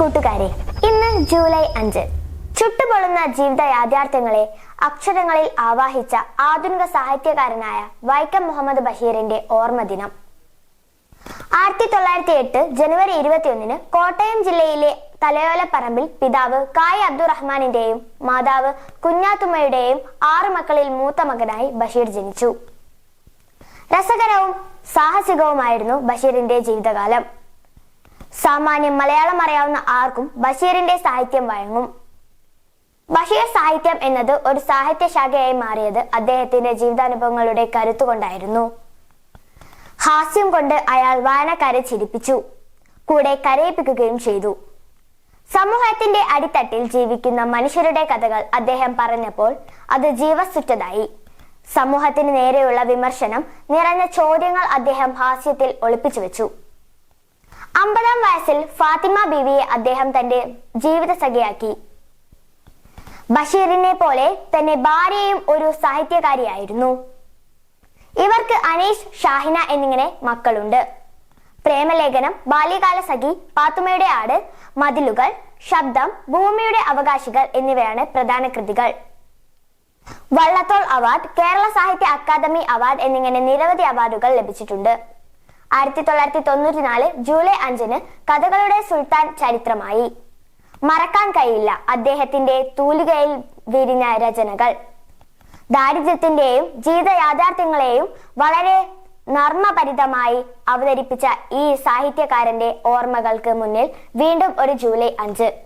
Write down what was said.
കൂട്ടുകാരെ ഇന്ന് ജൂലൈ അഞ്ച്. ചുട്ടുപൊള്ളുന്ന ജീവിത യാഥാർത്ഥ്യങ്ങളെ അക്ഷരങ്ങളിൽ ആവാഹിച്ച ആധുനിക സാഹിത്യകാരനായ വൈക്കം മുഹമ്മദ് ബഷീറിന്റെ ഓർമ്മ ദിനം. ആയിരത്തി തൊള്ളായിരത്തി എട്ട് ജനുവരി ഇരുപത്തിയൊന്നിന് കോട്ടയം ജില്ലയിലെ തലയോലപ്പറമ്പിൽ പിതാവ് കായ് അബ്ദുറഹ്മാനിന്റെയും മാതാവ് കുഞ്ഞാത്തുമ്മയുടെയും ആറു മക്കളിൽ മൂത്ത മകനായി ബഷീർ ജനിച്ചു. രസകരവും സാഹസികവുമായിരുന്നു ബഷീറിന്റെ ജീവിതകാലം. സാമാന്യം മലയാളം അറിയാവുന്ന ആർക്കും ബഷീറിന്റെ സാഹിത്യം വഴങ്ങും. ബഷീർ സാഹിത്യം എന്നത് ഒരു സാഹിത്യശാഖയായി മാറിയത് അദ്ദേഹത്തിന്റെ ജീവിതാനുഭവങ്ങളുടെ കരുത്തുകൊണ്ടായിരുന്നു ഹാസ്യം കൊണ്ട് അയാൾ വായനക്കാരെ ചിരിപ്പിച്ചു കൂടെ കരയിപ്പിക്കുകയും ചെയ്തു. സമൂഹത്തിന്റെ അടിത്തട്ടിൽ ജീവിക്കുന്ന മനുഷ്യരുടെ കഥകൾ അദ്ദേഹം പറഞ്ഞപ്പോൾ അത് ജീവസുറ്റതായി സമൂഹത്തിന് നേരെയുള്ള വിമർശനം നിറഞ്ഞ ചോദ്യങ്ങൾ അദ്ദേഹം ഹാസ്യത്തിൽ ഒളിപ്പിച്ചു വെച്ചു അമ്പതാം വയസ്സിൽ ഫാത്തിമ ബീവിയെ അദ്ദേഹം തന്റെ ജീവിത സഖിയാക്കി ബഷീറിനെ പോലെ തന്നെ ഭാര്യയും ഒരു സാഹിത്യകാരിയായിരുന്നു. ഇവർക്ക് അനീഷ് ഷാഹിന എന്നിങ്ങനെ മക്കളുണ്ട്. പ്രേമലേഖനം ബാല്യകാല സഖി പാത്തുമ്മയുടെ ആട് മതിലുകൾ ശബ്ദം ഭൂമിയുടെ അവകാശികൾ എന്നിവയാണ് പ്രധാന കൃതികൾ. വള്ളത്തോൾ അവാർഡ് കേരള സാഹിത്യ അക്കാദമി അവാർഡ് എന്നിങ്ങനെ നിരവധി അവാർഡുകൾ ലഭിച്ചിട്ടുണ്ട്. ആയിരത്തി തൊള്ളായിരത്തി തൊണ്ണൂറ്റിനാല് ജൂലൈ അഞ്ചിന് കഥകളുടെ സുൽത്താൻ ചരിത്രമായി. മറക്കാൻ കഴിയില്ല അദ്ദേഹത്തിന്റെ തൂലികയിൽ വിരിഞ്ഞ രചനകൾ. ദാരിദ്ര്യത്തിന്റെയും ജീവിത യാഥാർത്ഥ്യങ്ങളെയും വളരെ നർമ്മപരിതമായി അവതരിപ്പിച്ച ഈ സാഹിത്യകാരന്റെ ഓർമ്മകൾക്ക് മുന്നിൽ വീണ്ടും ഒരു ജൂലൈ അഞ്ച്.